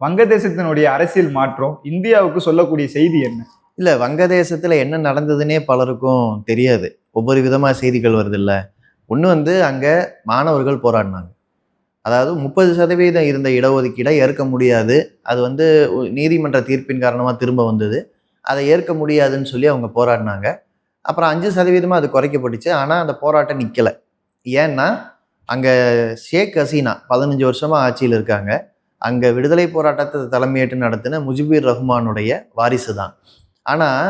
வங்கதேசத்தினுடைய அரசியல் மாற்றம் இந்தியாவுக்கு சொல்லக்கூடிய செய்தி என்ன? இல்லை வங்கதேசத்தில் என்ன நடந்ததுன்னே பலருக்கும் தெரியாது. ஒவ்வொரு விதமாக செய்திகள் வருது இல்லை ஒன்று வந்து அங்கே மாணவர்கள் போராடினாங்க. அதாவது முப்பது சதவீதம் இருந்த இடஒதுக்கீடை ஏற்க முடியாது. அது வந்து நீதிமன்ற தீர்ப்பின் காரணமாக திரும்ப வந்தது. அதை ஏற்க முடியாதுன்னு சொல்லி அவங்க போராடினாங்க. அப்புறம் அஞ்சு சதவீதமாக அது குறைக்கப்பட்டுச்சு. ஆனால் அந்த போராட்டம் நிற்கலை ஏன்னா அங்கே ஷேக் ஹசீனா பதினஞ்சு வருஷமாக ஆட்சியில் இருக்காங்க. அங்கே விடுதலை போராட்டத்தை தலைமையேற்று நடத்தின முஜிபுர் ரஹ்மானுடைய வாரிசு தான் ஆனால்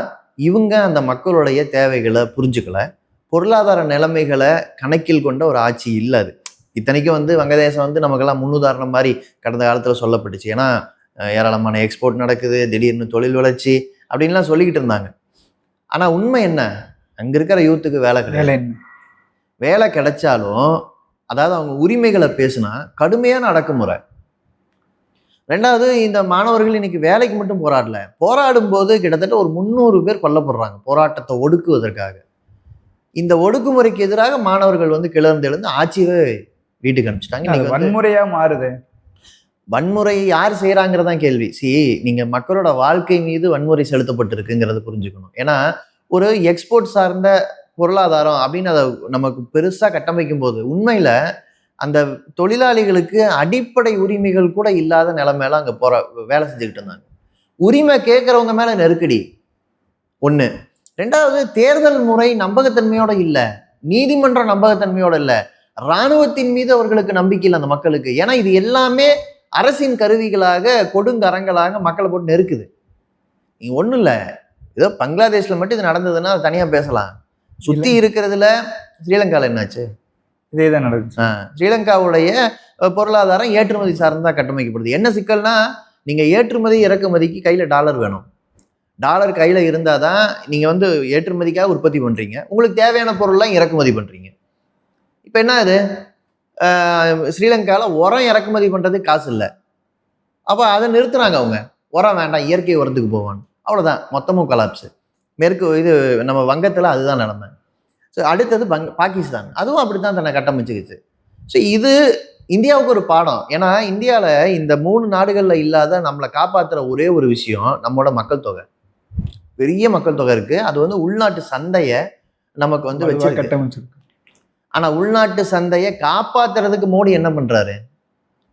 இவங்க அந்த மக்களுடைய தேவைகளை புரிஞ்சுக்கல. பொருளாதார நிலைமைகளை கணக்கில் கொண்ட ஒரு ஆட்சி இல்லை அது. இத்தனைக்கும் வந்து வங்கதேசம் வந்து நமக்கெல்லாம் முன்னுதாரணம் மாதிரி கடந்த காலத்தில் சொல்லப்பட்டுச்சு. ஏன்னா ஏராளமான எக்ஸ்போர்ட் நடக்குது திடீர்னு தொழில் வளர்ச்சி அப்படின்லாம் சொல்லிக்கிட்டு இருந்தாங்க. ஆனால் உண்மை என்ன? அங்கே இருக்கிற யூத்துக்கு வேலை கிடையாது. வேலை கிடைச்சாலும் அதாவது அவங்க உரிமைகளை பேசுனா கடுமையான அடக்குமுறை. ரெண்டாவது இந்த மாணவர்கள் இன்னைக்கு வேலைக்கு மட்டும் போராடல. போராடும் போது கிட்டத்தட்ட ஒரு முந்நூறு பேர் கொல்லப்படுறாங்க போராட்டத்தை ஒடுக்குவதற்காக. இந்த ஒடுக்குமுறைக்கு எதிராக மாணவர்கள் வந்து கிளர்ந்து எழுந்து ஆட்சியவே வீட்டுக்கு அனுப்பிச்சிட்டாங்க. வன்முறையா மாறுது. வன்முறை யார் செய்கிறாங்கிறதான் கேள்வி. சி நீங்க மக்களோட வாழ்க்கை மீது வன்முறை செலுத்தப்பட்டிருக்குங்கிறத புரிஞ்சுக்கணும். ஏன்னா ஒரு எக்ஸ்போர்ட் சார்ந்த பொருளாதாரம் அப்படின்னு அதை நமக்கு பெருசா கட்டமைக்கும் போது உண்மையில அந்த தொழிலாளிகளுக்கு அடிப்படை உரிமைகள் கூட இல்லாத நிலைமையில அங்க போற வேலை செஞ்சுக்கிட்டு இருந்தாங்க. உரிமை கேட்கறவங்க மேல நெருக்கடி. ஒண்ணு. ரெண்டாவது தேர்தல் முறை நம்பகத்தன்மையோட இல்ல. நீதிமன்ற நம்பகத்தன்மையோட இல்ல. இராணுவத்தின் மீது அவர்களுக்கு நம்பிக்கை இல்லை அந்த மக்களுக்கு. ஏன்னா இது எல்லாமே அரசின் கருவிகளாக கொடுங்கரங்களாக மக்களை போட்டு நெருக்குது. நீங்க ஒண்ணும் இல்ல. ஏதோ பங்களாதேஷ்ல மட்டும் இது நடந்ததுன்னா அது தனியா பேசலாம். சுத்தி இருக்கிறதுல ஸ்ரீலங்கால என்னாச்சு? இதே தான் நடந்துச்சு. ஆ, ஸ்ரீலங்காவுடைய பொருளாதாரம் ஏற்றுமதி சார்ந்தா கட்டமைக்கப்படுது. என்ன சிக்கல்னா நீங்கள் ஏற்றுமதி இறக்குமதிக்கு கையில் டாலர் வேணும். டாலர் கையில் இருந்தால் தான் நீங்கள் வந்து ஏற்றுமதிக்காக உற்பத்தி பண்ணுறீங்க உங்களுக்கு தேவையான பொருள்லாம் இறக்குமதி பண்ணுறீங்க இப்போ என்ன இது? ஸ்ரீலங்காவில் உரம் இறக்குமதி பண்ணுறது காசு இல்லை. அப்போ அதை நிறுத்துறாங்க அவங்க. உரம் வேண்டாம் இயற்கை உரத்துக்கு போவான் அவ்வளோதான் மொத்தமும் கலாப்ஸு மேற்கு இது நம்ம வங்கத்தில் அதுதான் நிலமை. ஸோ அடுத்தது பங் பாகிஸ்தான். அதுவும் அப்படி தான் தன்னை கட்டமைச்சுக்கிச்சு. ஸோ இது இந்தியாவுக்கு ஒரு பாடம். ஏன்னா இந்தியாவில் இந்த மூணு நாடுகளில் இல்லாத நம்மளை காப்பாற்றுற ஒரே ஒரு விஷயம் நம்மளோட மக்கள் தொகை. பெரிய மக்கள் தொகை இருக்குது அது வந்து உள்நாட்டு சந்தையை நமக்கு வந்து வச்சிருக்கு. கட்டமைச்சிருக்கு. ஆனால் உள்நாட்டு சந்தையை காப்பாத்துறதுக்கு மோடி என்ன பண்ணுறாரு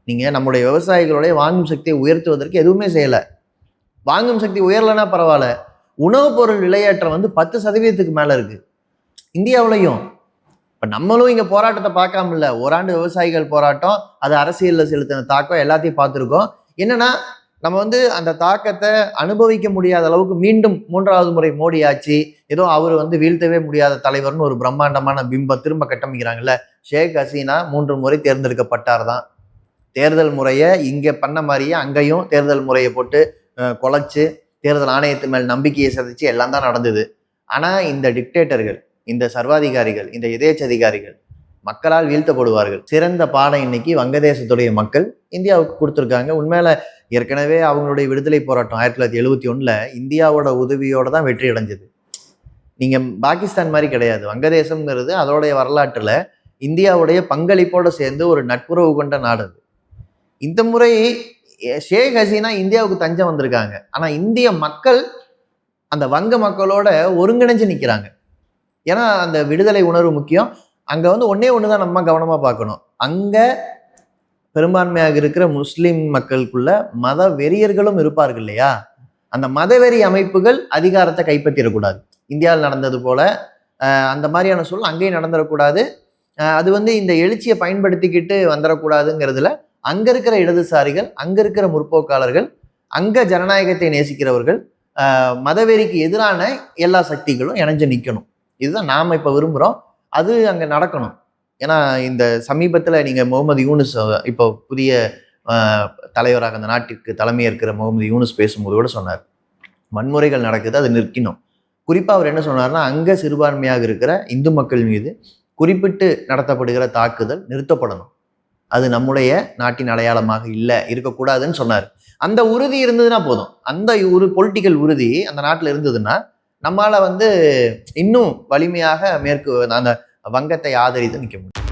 நீங்கள் நம்முடைய விவசாயிகளுடைய வாங்கும் சக்தியை உயர்த்துவதற்கு எதுவுமே செய்யலை. வாங்கும் சக்தி உயரலைன்னா பரவாயில்ல. உணவுப் பொருள் விலையேற்றம் வந்து பத்து சதவீதத்துக்கு மேலே இருக்கு. இந்தியாவுலையும். இப்போ நம்மளும் இங்கே போராட்டத்தை பார்க்காம இல்லை ஓராண்டு விவசாயிகள் போராட்டம் அது அரசியலில் செலுத்தின தாக்கம் எல்லாத்தையும் பார்த்துருக்கோம். என்னன்னா நம்ம வந்து அந்த தாக்கத்தை அனுபவிக்க முடியாத அளவுக்கு மீண்டும் மூன்றாவது முறை மோடி ஆச்சு. ஏதோ அவர் வந்து வீழ்த்தவே முடியாத தலைவர்னு ஒரு பிரம்மாண்டமான பிம்பம் திரும்ப கட்டமைக்கிறாங்கல்ல. ஷேக் ஹசீனா மூன்று முறை தேர்ந்தெடுக்கப்பட்டார் தான். தேர்தல் முறையை இங்கே பண்ண மாதிரியே அங்கேயும் தேர்தல் முறையை போட்டு குலைச்சு தேர்தல் ஆணையத்து மேல் நம்பிக்கையை சதிச்சு எல்லாம் தான் நடந்தது. ஆனால் இந்த டிக்டேட்டர்கள் இந்த சர்வாதிகாரிகள் இந்த எதேச்சதிகாரிகள் மக்களால் வீழ்த்தப்படுவார்கள். சிறந்த பாடம் இன்னைக்கு வங்கதேசத்துடைய மக்கள் இந்தியாவுக்கு கொடுத்துருக்காங்க. உண்மையில ஏற்கனவே அவங்களுடைய விடுதலை போராட்டம் ஆயிரத்தி தொள்ளாயிரத்தி எழுபத்தி ஒன்றில் இந்தியாவோட உதவியோடு தான் வெற்றி அடைஞ்சது. நீங்கள் பாகிஸ்தான் மாதிரி கிடையாது. வங்கதேசம்ங்கிறது அதோடைய வரலாற்றில் இந்தியாவுடைய பங்களிப்போடு சேர்ந்து ஒரு நட்புறவு கொண்ட நாடு அது. இந்த முறை ஷேக் ஹசீனா இந்தியாவுக்கு தஞ்சம் வந்திருக்காங்க. ஆனால் இந்திய மக்கள் அந்த வங்க மக்களோட ஒருங்கிணைஞ்சு நிற்கிறாங்க ஏன்னா அந்த விடுதலை உணர்வு முக்கியம். அங்கே வந்து ஒன்றே ஒன்று தான் நம்ம கவனமாக பார்க்கணும். அங்கே பெரும்பான்மையாக இருக்கிற முஸ்லீம் மக்களுக்குள்ள மத வெறியர்களும் இருப்பார்கள் இல்லையா? அந்த மதவெறி அமைப்புகள் அதிகாரத்தை கைப்பற்றிடக்கூடாது. இந்தியாவில் நடந்தது போல அந்த மாதிரியான சூழல் அங்கேயும் நடந்துடக்கூடாது. அது வந்து இந்த எழுச்சியை பயன்படுத்திக்கிட்டு வந்துடக்கூடாதுங்கிறதுல அங்கே இருக்கிற இடதுசாரிகள் அங்கே இருக்கிற முற்போக்காளர்கள் அங்கே ஜனநாயகத்தை நேசிக்கிறவர்கள் மதவெறிக்கு எதிரான எல்லா சக்திகளும் இணைஞ்சு நிற்கணும் இதுதான் நாம் இப்போ விரும்புகிறோம் அது அங்கே நடக்கணும். ஏன்னா இந்த சமீபத்தில் நீங்கள் முகமது யூனுஸ் இப்போ புதிய தலைவராக அந்த நாட்டிற்கு தலைமையேற்கிற முகமது யூனுஸ் பேசும்போது கூட சொன்னார். வன்முறைகள் நடக்குது அது நிற்கணும். குறிப்பாக அவர் என்ன சொன்னார்னா அங்கே சிறுபான்மையாக இருக்கிற இந்து மக்கள் மீது குறிப்பிட்டு நடத்தப்படுகிற தாக்குதல் நிறுத்தப்படணும். அது நம்முடைய நாட்டின் அடையாளமாக இல்லை இருக்கக்கூடாதுன்னு சொன்னார். அந்த உறுதி இருந்ததுன்னா போதும். அந்த ஒரு பொலிட்டிக்கல் உறுதி அந்த நாட்டில் இருந்ததுன்னா நம்மளால் வந்து இன்னும் வலிமையாக மேற்கு அந்த வங்கத்தை ஆதரித்து நிற்க முடியும்.